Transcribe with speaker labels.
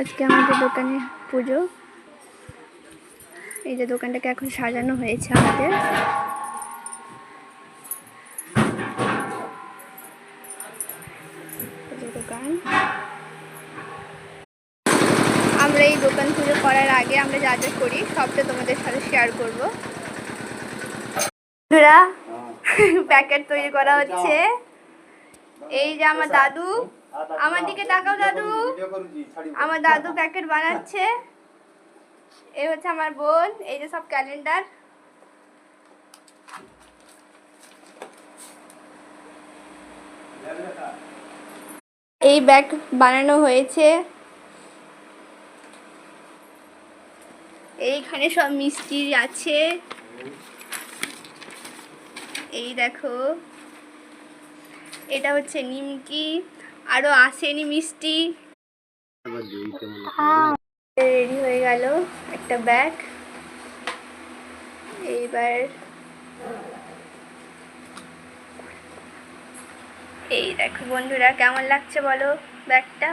Speaker 1: আজকে আমাদের দোকানে পুজো। এই যে দোকানটাকে এখন সাজানো হয়েছে আমাদের। দোকান। আমরা এই দোকান পুজো করার আগে আমরা যা যা করি সবটা তোমাদের সাথে শেয়ার করব। প্যাকেট তৈরি করা হচ্ছে। এই যে আমার দাদু। আমার দিকে তাকাও, দাদু। আমার দাদু প্যাকেট বানাচ্ছে। এই হচ্ছে আমার বোন, এই যে সব ক্যালেন্ডার এই ব্যাগ বানানো হয়েছে। এইখানে সব মিষ্টি আছে। এই দেখো। এটা হচ্ছে নিমকি। আরও আসেনি মিষ্টি। রেডি হয়ে গেল একটা ব্যাগ এইবার এই দেখো বন্ধুরা, কেমন লাগছে বলো ব্যাগটা